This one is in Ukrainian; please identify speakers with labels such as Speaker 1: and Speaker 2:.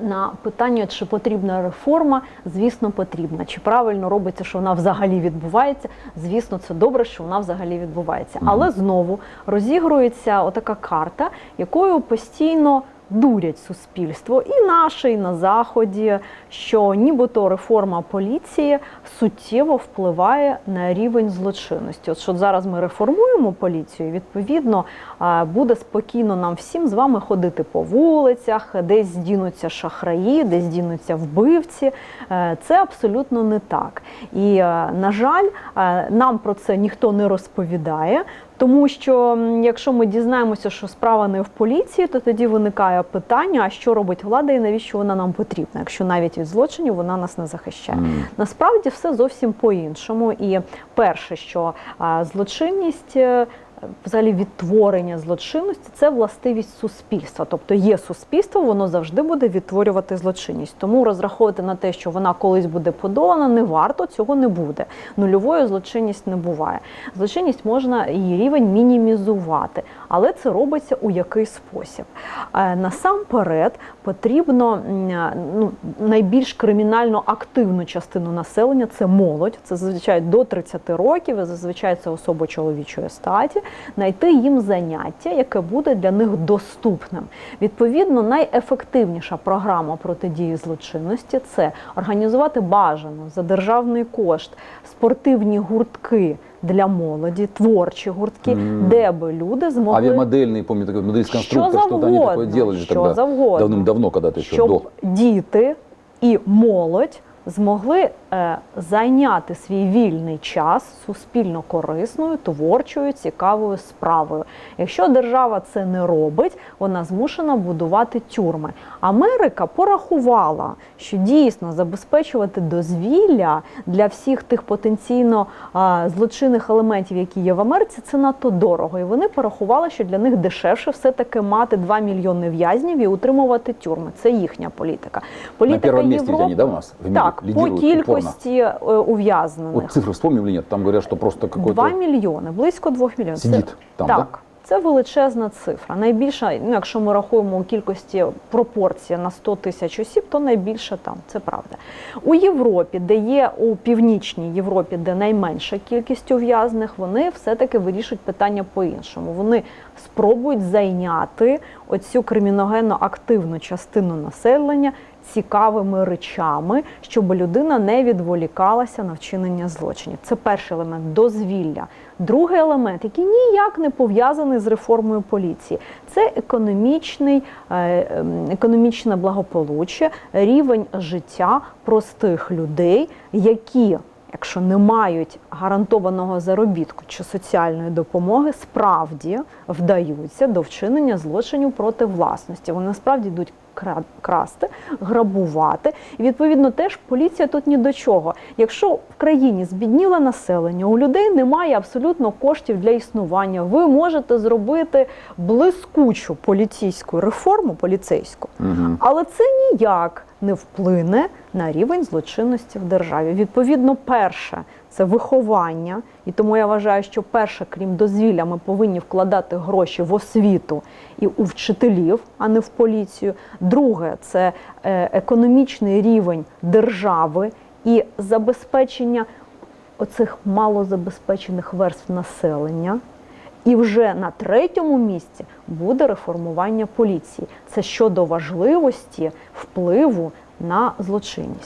Speaker 1: На питання, чи потрібна реформа, звісно, потрібна. Чи правильно робиться, що вона взагалі відбувається? Звісно, це добре, що вона взагалі відбувається. Але знову розігрується отака карта, якою постійно дурять суспільство і наше, і на заході, що нібито реформа поліції суттєво впливає на рівень злочинності. От що зараз ми реформуємо поліцію, відповідно буде спокійно нам всім з вами ходити по вулицях, десь здінуться шахраї, десь здінуться вбивці. Е, Це абсолютно не так. І, е, на жаль, е, нам про це ніхто не розповідає. Тому що якщо ми дізнаємося, що справа не в поліції, то тоді виникає питання: а що робить влада і навіщо вона нам потрібна, якщо навіть від злочинів вона нас не захищає. Насправді все зовсім по-іншому. І перше, що злочинність. Взагалі відтворення злочинності це властивість суспільства. Тобто є суспільство, воно завжди буде відтворювати злочинність. Тому розраховувати на те, що вона колись буде подолана, не варто, цього не буде. Нульовою злочинність не буває. Злочинність можна її рівень мінімізувати, але це робиться у який спосіб. Е, Насамперед потрібно ну, найбільш кримінально активну частину населення це молодь, це зазвичай до 30 років, зазвичай це особи чоловічої статі, знайти їм заняття, яке буде для них доступним. Відповідно, найефективніша програма протидії злочинності це організувати бажано за державний кошт спортивні гуртки. Для молоді, творчі гуртки,
Speaker 2: Мгм.
Speaker 1: де би люди змогли
Speaker 2: Авиамодельный, помню, такой модельст-конструктор,
Speaker 1: Що
Speaker 2: что-то они такое
Speaker 1: завгодно,
Speaker 2: делали
Speaker 1: що
Speaker 2: тогда,
Speaker 1: завгодно.
Speaker 2: давным-давно, когда-то еще,
Speaker 1: щоб
Speaker 2: до.
Speaker 1: діти і молодь змогли е, зайняти свій вільний час суспільно корисною, творчою, цікавою справою. Якщо держава це не робить, вона змушена будувати тюрми. Америка порахувала, що дійсно забезпечувати дозвілля для всіх тих потенційно злочинних елементів, які є в Америці, це надто дорого. І вони порахували, що для них дешевше все-таки мати 2 мільйони в'язнів і утримувати тюрми. Це їхня політика. Політика
Speaker 2: ведь
Speaker 1: Європи
Speaker 2: они, да, у нас? в мире
Speaker 1: так, по кількості е,
Speaker 2: упорно.
Speaker 1: ув'язнених.
Speaker 2: Вот цифры вспомним или нет? Там говорят, что просто
Speaker 1: 2
Speaker 2: какой-то...
Speaker 1: мільйони, близько 2 мільйонів.
Speaker 2: Сидить там,
Speaker 1: так. Це величезна цифра. Найбільша, ну якщо ми рахуємо у кількості пропорції на 100 тисяч осіб, то найбільше там. Це правда. У Європі, де є у північній Європі, де найменша кількість ув'язних, вони все-таки вирішують питання по-іншому. Вони спробують зайняти оцю криміногенно активну частину населення цікавими речами, щоб людина не відволікалася на вчинення злочинів. Це перший елемент дозвілля. Другий елемент, який ніяк не пов'язаний з реформою поліції, це економічний, е, ем, економічне благополуччя, рівень життя простих людей, які Якщо не мають гарантованого заробітку чи соціальної допомоги, справді вдаються до вчинення злочинів проти власності. Вони насправді йдуть красти, грабувати. І відповідно теж поліція тут ні до чого. Якщо в країні збідніле населення, у людей немає абсолютно коштів для існування, ви можете зробити блискучу поліцейську реформу поліцейську,
Speaker 2: Мгм.
Speaker 1: але це ніяк не вплине на рівень злочинності в державі. Відповідно, перше це виховання, і тому я вважаю, що перше, крім дозвілля, ми повинні вкладати гроші в освіту і у вчителів, а не в поліцію. Друге це е, економічний рівень держави і забезпечення оцих малозабезпечених верств населення. І вже на третьому місці буде реформування поліції. Це щодо важливості впливу на злочинність.